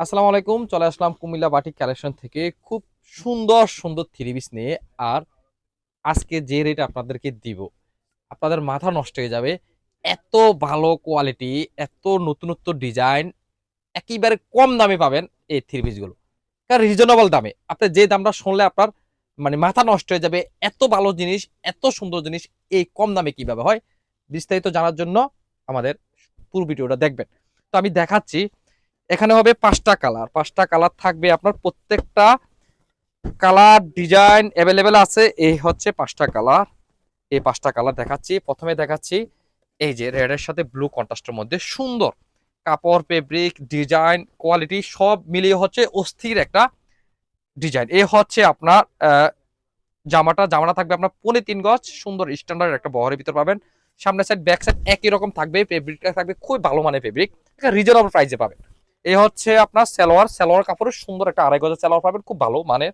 আসসালামু আলাইকুম, চলে আসলাম কুমিল্লা বাটিক কালেকশন থেকে খুব সুন্দর সুন্দর থ্রি পিস নিয়ে। আর আজকে যে রেট আপনাদেরকে দিব, আপনাদের মাথা নষ্ট হয়ে যাবে। এত ভালো কোয়ালিটি এত নতুনত্ব ডিজাইন একেবারে কম দামে পাবেন এই থ্রি পিসগুলো কারণ রিজনেবল দামে। আপনি যে দামটা শুনলে আপনার মানে মাথা নষ্ট হয়ে যাবে, এত ভালো জিনিস, এত সুন্দর জিনিস, এই কম দামে কীভাবে হয়, বিস্তারিত জানার জন্য আমাদের পুরো ভিডিওটা দেখবেন। তো আমি দেখাচ্ছি এখানে হবে পাঁচটা কালার। পাঁচটা কালার থাকবে আপনার প্রত্যেকটা কালার ডিজাইন অ্যাভেলেবেল আছে। এই হচ্ছে পাঁচটা কালার। এই পাঁচটা কালার দেখাচ্ছি। প্রথমে দেখাচ্ছি এই যে রেডের সাথে ব্লু কন্ট্রাস্টের মধ্যে সুন্দর কাপড় ফেব্রিক ডিজাইন কোয়ালিটি সব মিলিয়ে হচ্ছে অস্থির একটা ডিজাইন এ হচ্ছে আপনার জামাটা জামাটা থাকবে আপনার পনে তিন গজ। সুন্দর স্ট্যান্ডার্ড একটা বহরের ভিতর পাবেন। সামনে সাইড ব্যাক সাইড একই রকম থাকবে। ফেব্রিকটা থাকবে খুব ভালো মানের ফেব্রিক রিজনেবল প্রাইসে পাবেন। এই হচ্ছে আপনার সালোয়ার। সালোয়ার কাপড়ের সুন্দর একটা আড়াই গজের সালোয়ার পাবেন, খুব ভালো। মানে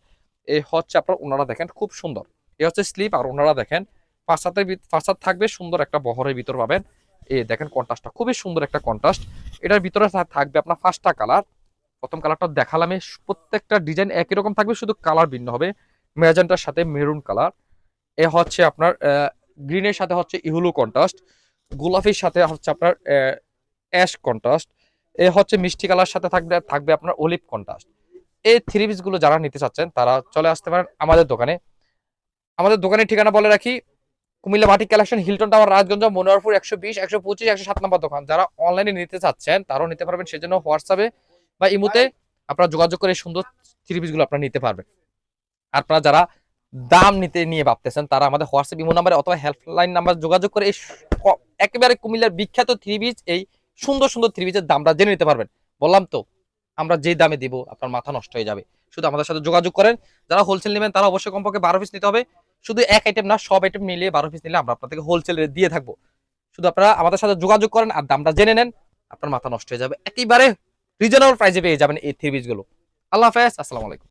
এই হচ্ছে আপনার ওনারা দেখেন, খুব সুন্দর। এই হচ্ছে স্লিপ আর ওনারা দেখেন পাঁচসাতের পাঁচসাত থাকবে সুন্দর একটা বহরের ভিতর পাবেন। এই দেখেন কন্ট্রাস্টটা খুবই সুন্দর একটা কন্ট্রাস্ট এটার ভিতরে থাকবে আপনার পাঁচটা কালার। প্রথম কালারটা দেখালাম প্রত্যেকটা ডিজাইন একই রকম থাকবে, শুধু কালার ভিন্ন হবে। ম্যাজেন্টার সাথে মেরুন কালার। এ হচ্ছে আপনার গ্রিনের সাথে হচ্ছে ইহুলু কন্ট্রাস্ট গোলাপির সাথে হচ্ছে আপনার অ্যাশ কন্ট্রাস্ট এ হচ্ছে মিষ্টি কালার সাথে থাকবে থাকবে আপনার অলিভ কন্ট্রাস্ট এই থ্রি গুলো যারা নিতে চাচ্ছেন, তারা চলে আসতে পারেন আমাদের দোকানে। আমাদের দোকানের ঠিকানা বলে রাখি, Comilla batik collection, Hilton Tower, Rajganj Monowarpur একশো বিশ, একশো পঁচিশ, একশো সাত নম্বর দোকান। যারা অনলাইনে নিতে চাচ্ছেন, তারাও নিতে পারবেন। সেজন্য হোয়াটসঅ্যাপে বা ইমুতে আপনারা যোগাযোগ করে সুন্দর থ্রি গুলো আপনারা নিতে পারবেন। আপনারা যারা দাম নিতে নিয়ে ভাবতেছেন, তারা আমাদের হোয়াটসঅ্যাপ ইমো নাম্বারে অথবা হেল্পলাইন নাম্বার যোগাযোগ করে এই একেবারে কুমিল্লার বিখ্যাত থ্রি পিস এই সুন্দর সুন্দর থ্রি পিসের দামটা জেনে নিতে পারবেন। বললাম তো, আমরা যেই দামে দিব, আপনার মাথা নষ্ট হয়ে যাবে। শুধু আমাদের সাথে যোগাযোগ করেন, যারা হোলসেল নেবেন তারা অবশ্যই কমপক্ষে বারো পিস নিতে হবে। শুধু এক আইটেম না, সব আইটেম মিলিয়ে বারো পিস নিলে আমরা আপনাদেরকে হোলসেল দিয়ে থাকব। শুধু আপনারা আমাদের সাথে যোগাযোগ করেন আর দামটা জেনে নেন, আপনার মাথা নষ্ট হয়ে যাবে। একেবারে রিজনেবল প্রাইসে পেয়ে যাবেন এই থ্রি গুলো। আল্লাহ হাফেজ, আসসালামু আলাইকুম।